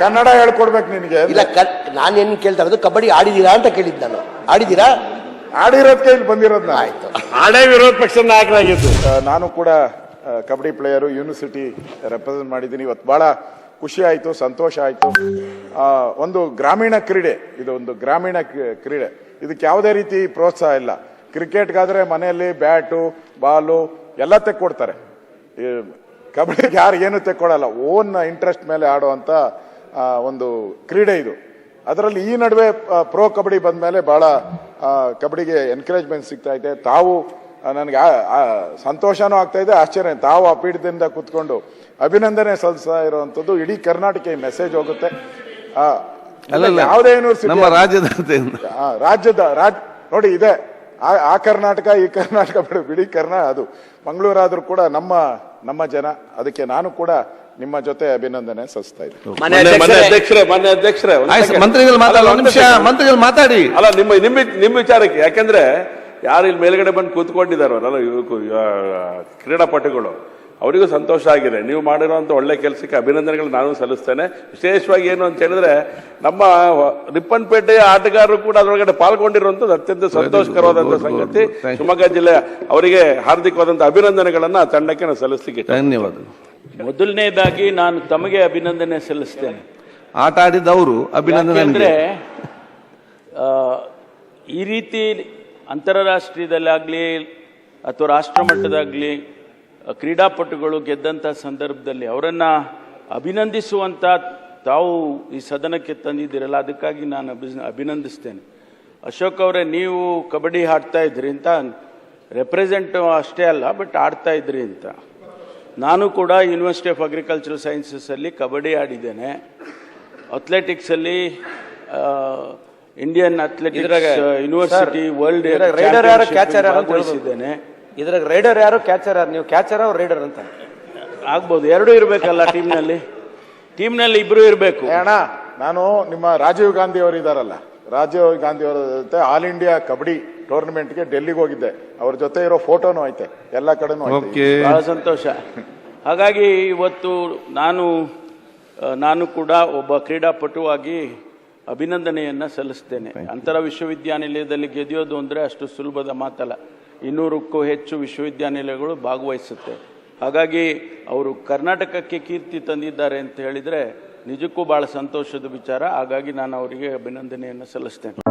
ಕನ್ನಡ ಹೇಳ್ಕೊಡ್ಬೇಕು ನಿನಗೆ ಇಲ್ಲ ನಾನು ಏನು ಕೇಳ್ತಾ ಇರೋದು ಕಬಡ್ಡಿ ಆಡಿದೀರಾ ಅಂತ ಕೇಳಿದ್ದು ನಾನು. ಆಡಿದೀರಾ? ಆಡಿರೋದಕ್ಕೆ ಇಲ್ಲಿ ಬಂದಿರೋದು ನಾನು. ಆಯ್ತು. ಆಡೇ ವಿರೋಧ ಪಕ್ಷದ ನಾಯಕರಾಗಿದ್ದು. ನಾನು ಕೂಡ ಕಬಡ್ಡಿ ಪ್ಲೇಯರು ಯೂನಿವರ್ಸಿಟಿ ರೆಪ್ರೆಸೆಂಟ್ ಮಾಡಿದ್ದೀನಿ. ಇವತ್ತು ಬಹಳ ಖುಷಿ ಆಯಿತು ಸಂತೋಷ ಆಯಿತು. ಒಂದು ಗ್ರಾಮೀಣ ಕ್ರೀಡೆ ಇದು ಒಂದು ಗ್ರಾಮೀಣ ಕ್ರೀ- ಕ್ರೀಡೆ. ಇದಕ್ಕೆ ಯಾವುದೇ ರೀತಿ ಪ್ರೋತ್ಸಾಹ ಇಲ್ಲ. ಕ್ರಿಕೆಟ್ಗಾದ್ರೆ ಮನೆಯಲ್ಲಿ ಬ್ಯಾಟು ಬಾಲು ಎಲ್ಲ ತೆಕ್ಕೊಡ್ತಾರೆ. ಕಬಡ್ಡಿಗೆ ಯಾರು ಏನು ತೆಕ್ಕೊಡಲ್ಲ ಓನ್ ಇಂಟ್ರೆಸ್ಟ್ ಮೇಲೆ ಆಡುವಂಥ ಒಂದು ಕ್ರೀಡೆ ಇದು. ಅದರಲ್ಲಿ ಈ ನಡುವೆ ಪ್ರೋ ಕಬಡ್ಡಿ ಬಂದ್ಮೇಲೆ ಬಹಳ ಭಾಳ ಕಬಡ್ಡಿಗೆ ಎನ್ಕರೇಜ್ಮೆಂಟ್ ಸಿಗ್ತಾ ಇದೆ. ತಾವು ನನಗೆ ಸಂತೋಷನೂ ಆಗ್ತಾ ಇದೆ ಆಶ್ಚರ್ಯ. ತಾವು ಆ ಪೀಠದಿಂದ ಕೂತ್ಕೊಂಡು ಅಭಿನಂದನೆ ಸಲ್ಲಿಸ್ತಾ ಇರುವಂತದ್ದು ಇಡೀ ಕರ್ನಾಟಕ ಮೆಸೇಜ್ ಹೋಗುತ್ತೆ. ಯಾವುದೇ ಯೂನಿವರ್ಸಿಟಿ ನಮ್ಮ ರಾಜ್ಯದ ರಾಜ್ ನೋಡಿ ಇದೆ. ಆ ಕರ್ನಾಟಕ ಈ ಕರ್ನಾಟಕ ಬಿಡು ಬಿಡಿ ಕರ್ನಾ ಅದು. ಮಂಗಳೂರಾದ್ರೂ ಕೂಡ ನಮ್ಮ ನಮ್ಮ ಜನ ಅದಕ್ಕೆ ನಾನು ಕೂಡ ನಿಮ್ಮ ಜೊತೆ ಅಭಿನಂದನೆ ಸಲ್ಲಿಸ್ತಾ ಇದ್ದೀನಿ. ಅಧ್ಯಕ್ಷರೇ ಮನೆ ಅಧ್ಯಕ್ಷರೇ ಒಂದ್ ಆಯ್ತು second. ಮಂತ್ರಿಗಳು ಅಲ್ಲ, ಮಾತಾಡ ಒಂದ್ ನಿಮಿಷ second. ಮಂತ್ರಿಗಳು ಮಾತಾಡಿ. ಅಲ್ಲ ನಿಮ್ಮ ನಿಮ್ಮ ನಿಮ್ಮ ವಿಚಾರಕ್ಕೆ ಯಾಕಂದ್ರೆ ಯಾರು ಇಲ್ಲಿ ಮೇಲ್ಗಡೆ ಬಂದು ಕೂತ್ಕೊಂಡಿದಾರಲ್ಲ ಇವ್ರು ಕ್ರೀಡಾಪಟುಗಳು. ಅವರಿಗೂ ಸಂತೋಷ ಆಗಿದೆ. ನೀವು ಮಾಡಿರುವಂತ ಒಳ್ಳೆ ಕೆಲಸಕ್ಕೆ ಅಭಿನಂದನೆಗಳು ನಾನು ಸಲ್ಲಿಸ್ತೇನೆ. ವಿಶೇಷವಾಗಿ ಏನು ಅಂತ ಹೇಳಿದ್ರೆ ನಮ್ಮ ರಿಪ್ಪನ್ಪೇಟೆಯ ಆಟಗಾರರು ಕೂಡ ಅದರೊಳಗಡೆ ಪಾಲ್ಗೊಂಡಿರುವಂತದ್ದು ಅತ್ಯಂತ ಸಂತೋಷಕರವಾದಂತಹ ಸಂಗತಿ. ಶಿವಮೊಗ್ಗ ಜಿಲ್ಲೆ ಅವರಿಗೆ ಹಾರ್ದಿಕವಾದಂತ ಅಭಿನಂದನೆಗಳನ್ನ ಆ ತಂಡಕ್ಕೆ ನಾನು ಸಲ್ಲಿಸಲಿಕ್ಕೆ ಧನ್ಯವಾದಗಳು. ಮೊದಲನೇದಾಗಿ ನಾನು ತಮಗೆ ಅಭಿನಂದನೆ ಸಲ್ಲಿಸ್ತೇನೆ. ಆಟ ಆಡಿದವರು ಅಭಿನಂದನೆ ಅಂದ್ರೆ ಆ, ಈ ರೀತಿ ಅಂತಾರಾಷ್ಟ್ರೀಯದಲ್ಲಾಗ್ಲಿ ಅಥವಾ ರಾಷ್ಟ್ರ ಮಟ್ಟದಾಗ್ಲಿ ಕ್ರೀಡಾಪಟುಗಳು ಗೆದ್ದಂಥ ಸಂದರ್ಭದಲ್ಲಿ ಅವರನ್ನ ಅಭಿನಂದಿಸುವಂತ ತಾವು ಈ ಸದನಕ್ಕೆ ತಂದಿದ್ದೀರಲ್ಲ ಅದಕ್ಕಾಗಿ ನಾನು ಅಭಿ- ಅಭಿನಂದಿಸ್ತೇನೆ. ಅಶೋಕ್ ಅವರೇ ನೀವು ಕಬಡ್ಡಿ ಆಡ್ತಾ ಇದ್ರಿ ಅಂತ ರೆಪ್ರೆಸೆಂಟ್ ಅಷ್ಟೇ ಅಲ್ಲ ಬಟ್ ಆಡ್ತಾ ಇದ್ರಿ ಅಂತ. ನಾನು ಕೂಡ ಯೂನಿವರ್ಸಿಟಿ ಆಫ್ ಅಗ್ರಿಕಲ್ಚರಲ್ ಸೈನ್ಸಸ್ ಅಲ್ಲಿ ಕಬಡ್ಡಿ ಆಡಿದ್ದೇನೆ. ಅಥ್ಲೆಟಿಕ್ಸಲ್ಲಿ ಇಂಡಿಯನ್ ಅಥ್ಲೆಟಿಕ್ಸ್ ಇದ್ರಾಗ- ಯೂನಿವರ್ಸಿಟಿ ವರ್ಲ್ಡ್ ರೈಡರ್ ಯಾರು ಕ್ಯಾಚರ್ ಯಾರು ಅಂತ ಹೇಳ್ಬೋದು. ಭಾಗವಹಿಸಿದ್ದೇನೆ. ಇದ್ರಾಗ ರೈಡರ್ ಯಾರು ಕ್ಯಾಚರ್ ಯಾರು? ನೀವು ಕ್ಯಾಚರ್ ಅವ್ರು ರೈಡರ್ ಅಂತ? ಆಗ್ಬೋದು ಎರಡೂ ಇರಬೇಕಲ್ಲ ಟೀಮ್ನಲ್ಲಿ. ಟೀಮ್ನಲ್ಲಿ ಇಬ್ರು ಇರಬೇಕು. ಅಣ್ಣ ನಾನು ನಿಮ್ಮ ರಾಜೀವ್ ಗಾಂಧಿ ಅವರು ಇದಾರಲ್ಲ. ರಾಜೀವ್ ಗಾಂಧಿ ಅವರ ಜೊತೆ ಆಲ್ ಇಂಡಿಯಾ ಕಬಡ್ಡಿ ಟೂರ್ನಮೆಂಟ್ಗೆ ಡೆಲ್ಲಿಗೆ ಹೋಗಿದ್ದೆ. ಅವ್ರ ಜೊತೆ ಇರೋ ಫೋಟೋನು ಐತೆ ಎಲ್ಲ ಕಡೆನೂ ಐತೆ. ಬಹಳ ಸಂತೋಷ. ಹಾಗಾಗಿ ಇವತ್ತು ನಾನು ನಾನು ಕೂಡ ಒಬ್ಬ ಕ್ರೀಡಾಪಟುವಾಗಿ ಅಭಿನಂದನೆಯನ್ನ ಸಲ್ಲಿಸ್ತೇನೆ. ಅಂತರ ವಿಶ್ವವಿದ್ಯಾನಿಲಯದಲ್ಲಿ ಗೆದಿಯೋದು ಅಂದ್ರೆ ಅಷ್ಟು ಸುಲಭದ ಮಾತಲ್ಲ. ಇನ್ನೂರಕ್ಕೂ ಹೆಚ್ಚು ವಿಶ್ವವಿದ್ಯಾನಿಲಯಗಳು ಭಾಗವಹಿಸುತ್ತೆ. ಹಾಗಾಗಿ ಅವರು ಕರ್ನಾಟಕಕ್ಕೆ ಕೀರ್ತಿ ತಂದಿದ್ದಾರೆ ಅಂತ ಹೇಳಿದ್ರೆ ನಿಜಕ್ಕೂ ಬಹಳ ಸಂತೋಷದ ವಿಚಾರ. ಹಾಗಾಗಿ ನಾನು ಅವರಿಗೆ ಅಭಿನಂದನೆಯನ್ನು ಸಲ್ಲಿಸ್ತೇನೆ.